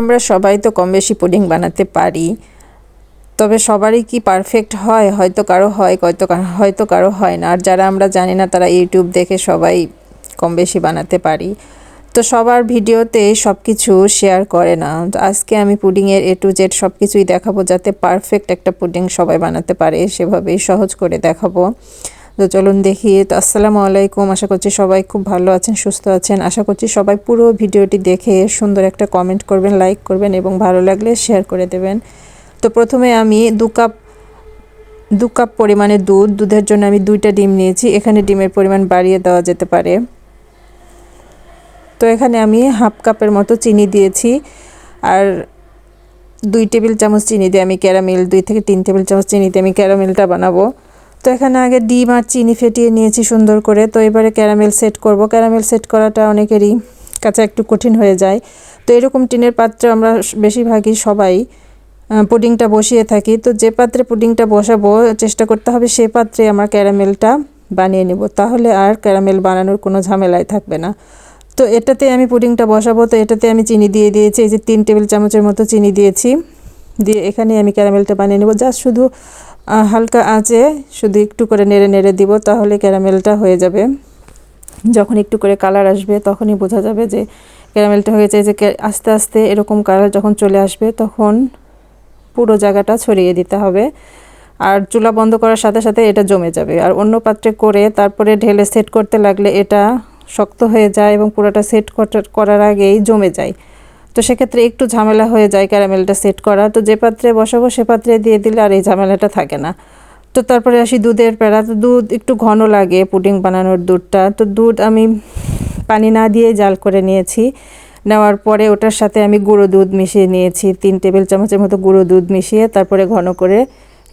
আমরা সবাই তো কম বেশি পুডিং বানাতে পারি। তবে সবারই কি পারফেক্ট হয়? হয়তো কারও হয়, হয়তো হয়তো কারও হয় না। আর যারা আমরা জানি না, তারা ইউটিউব দেখে সবাই কম বেশি বানাতে পারি। তো সবার ভিডিওতে সব কিছু শেয়ার করে না। আজকে আমি পুডিংয়ের এ টু জেড সব কিছুই দেখাবো, যাতে পারফেক্ট একটা পুডিং সবাই বানাতে পারে। সেভাবেই সহজ করে দেখাবো। তো চলুন দেখি। তো আসসালামু আলাইকুম। আশা করছি সবাই খুব ভালো আছেন, সুস্থ আছেন। আশা করছি সবাই পুরো ভিডিওটি দেখে সুন্দর একটা কমেন্ট করবেন লাইক করবেন এবং ভালো লাগলে শেয়ার করে দেবেন। তো প্রথমে আমি দু কাপ দু কাপ পরিমাণে দুধ। দুধের জন্য আমি দুইটা ডিম নিয়েছি। এখানে ডিমের পরিমাণ বাড়িয়ে দেওয়া যেতে পারে। তো এখানে আমি হাফ কাপের মতো চিনি দিয়েছি। আর দুই টেবিল চামচ চিনি দিয়ে আমি ক্যারামেল দুই থেকে তিন টেবিল চামচ চিনি দিয়ে আমি ক্যারামেলটা বানাবো। তো এখানে আগে ডিম আর চিনি ফেটিয়ে নিয়েছি সুন্দর করে। তো এবারে ক্যারামেল সেট করব। ক্যারামেল সেট করাটা অনেকেরই কাছে একটু কঠিন হয়ে যায়। তো এরকম টিনের পাত্রে আমরা বেশিরভাগই সবাই পুডিংটা বসিয়ে থাকি। তো যে পাত্রে পুডিংটা বসাবো, চেষ্টা করতে হবে সে পাত্রে আমার ক্যারামেলটা বানিয়ে নেব। তাহলে আর ক্যারামেল বানানোর কোনো ঝামেলাই থাকবে না। তো এটাতে আমি পুডিংটা বসাবো। তো এটাতে আমি চিনি দিয়ে দিয়েছি। এই যে তিন টেবিল চামচের মতো চিনি দিয়েছি। দিয়ে এখানে আমি ক্যারামেলটা বানিয়ে নেব। জাস্ট শুধু হালকা আঁচে শুধু একটু করে নেড়ে নেড়ে দিব, তাহলে ক্যারামেলটা হয়ে যাবে। যখন একটু করে কালার আসবে, তখনই বোঝা যাবে যে ক্যারামেলটা হয়ে যায় যে আস্তে আস্তে এরকম কালার যখন চলে আসবে, তখন পুরো জায়গাটা ছড়িয়ে দিতে হবে। আর চুলা বন্ধ করার সাথে সাথে এটা জমে যাবে। আর অন্য পাত্রে করে তারপরে ঢেলে সেট করতে লাগলে এটা শক্ত হয়ে যায় এবং পুরোটা সেট করার আগেই জমে যায়। তো সেক্ষেত্রে একটু ঝামেলা হয়ে যায় ক্যারামেলটা সেট করা। তো যে পাত্রে বসাবো সে পাত্রে দিয়ে দিলে আর এই ঝামেলাটা থাকে না। তো তারপরে আসি দুধের পেড়া। তো দুধ একটু ঘন লাগে পুডিং বানানোর দুধটা। তো দুধ আমি পানি না দিয়ে জাল করে নিয়েছি। নেওয়ার পরে ওটার সাথে আমি গুঁড়ো দুধ মিশিয়ে নিয়েছি। তিন টেবিল চামচের মতো গুঁড়ো দুধ মিশিয়ে তারপরে ঘন করে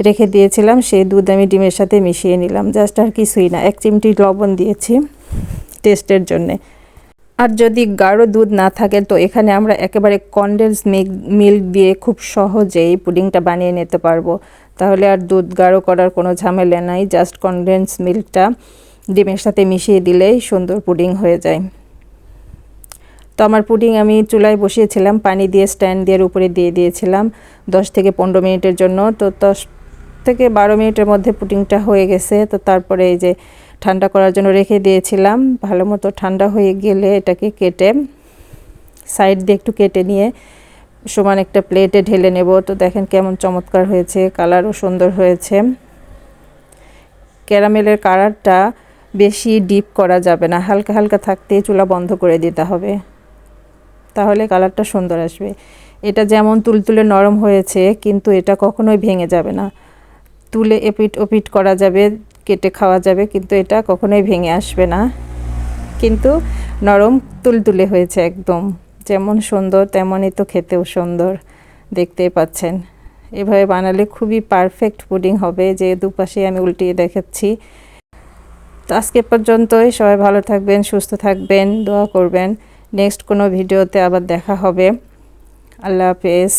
রেখে দিয়েছিলাম। সেই দুধ আমি ডিমের সাথে মিশিয়ে নিলাম। জাস্ট আর কিছুই না। এক চিমটি লবণ দিয়েছি টেস্টের জন্যে। আর যদি গাঢ় দুধ না থাকে, তো এখানে আমরা একেবারে কনডেন্স মিল্ক দিয়ে খুব সহজেই পুডিংটা বানিয়ে নিতে পারব। তাহলে আর দুধ গাঢ় করার কোনো ঝামেলা নাই জাস্ট কনডেন্স মিল্কটা ডিমের সাথে মিশিয়ে দিলেই সুন্দর পুডিং হয়ে যায়। তো আমার পুডিং আমি চুলায় বসিয়েছিলাম, পানি দিয়ে স্ট্যান্ড দিয়ে উপরে দিয়ে দিয়েছিলাম দশ থেকে পনেরো মিনিটের জন্য। তো দশ থেকে বারো মিনিটের মধ্যে পুডিংটা হয়ে গেছে। তো তারপরে এই যে ঠান্ডা করার জন্য রেখে দিয়েছিলাম। ভালো মতো ঠান্ডা হয়ে গেলে এটাকে কেটে সাইড দিয়ে একটু কেটে নিয়ে সমান একটা প্লেটে ঢেলে নেব। তো দেখেন কেমন চমৎকার হয়েছে, কালারও সুন্দর হয়েছে। ক্যারামেলের কালারটা বেশি ডিপ করা যাবে না, হালকা হালকা থাকতে চুলা বন্ধ করে দিতে হবে। তাহলে কালারটা সুন্দর আসবে। এটা যেমন তুলতুলে নরম হয়েছে, কিন্তু এটা কখনোই ভেঙে যাবে না। তুলে এপিট ওপিট করা যাবে কেটে খাওয়া যাবে, কিন্তু এটা কখনোই ভেঙে আসবে না। কিন্তু নরম তুলতুলে হয়েছে একদম। যেমন সুন্দর, তেমনই তো খেতেও সুন্দর। দেখতেই পাচ্ছেন। এভাবে বানালে খুবই পারফেক্ট পুডিং হবে, যে দুপাশে আমি উল্টিয়ে দেখাচ্ছি। তো আজকে পর্যন্তই। সবাই ভালো থাকবেন, সুস্থ থাকবেন, দোয়া করবেন। নেক্সট কোনো ভিডিওতে আবার দেখা হবে। আল্লাহ হাফেজ।